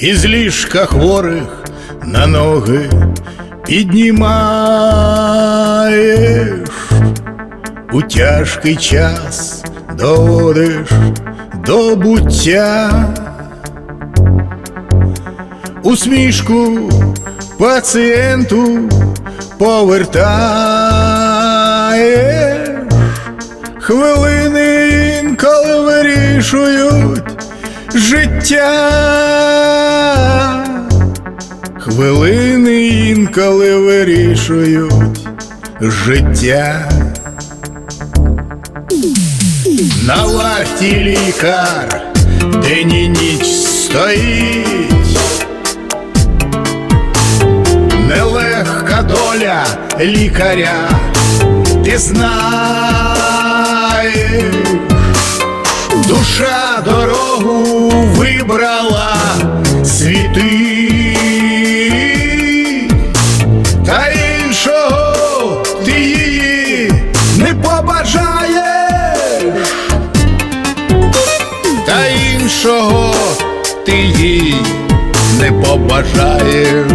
із хворих на ноги піднімаєш, у тяжкий час доводиш до буття, усмішку пацієнту повертаєш, хвилини інколи вирішують життя. Хвилини інколи вирішують життя. На варті лікар день і ніч стоїть. Нелегка доля лікаря, ти знаєш, душа дорогу вибрала світи, та іншого ти її не побажаєш, та іншого ти їй не побажаєш.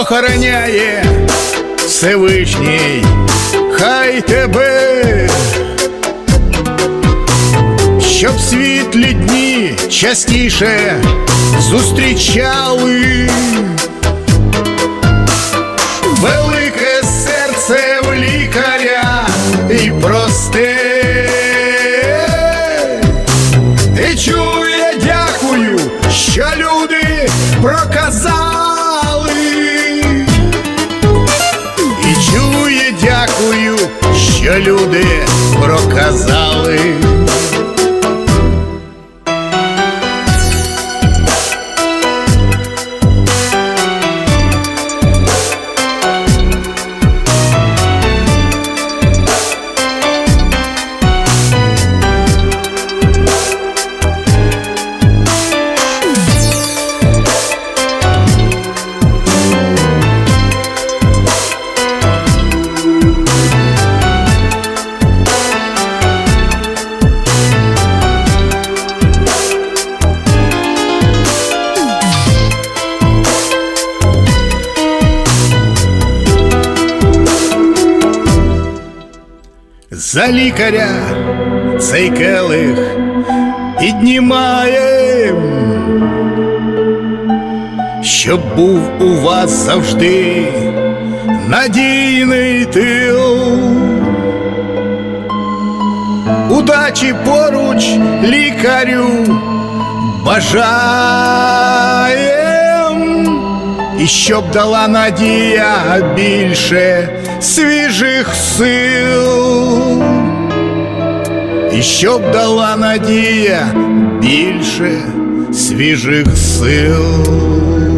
Охороняє Всевишній, хай тебе, частіше зустрічали. Велике серце в лікаря і просте. І чує, дякую, що люди проказали. І чує, дякую, що люди проказали. За лікаря. Цей келих піднімаєм, щоб був у вас завжди надійний тил. Удачі поруч лікарю бажаєм, і щоб дала надія більше свіжих сил, і щоб дала надія більше свіжих сил.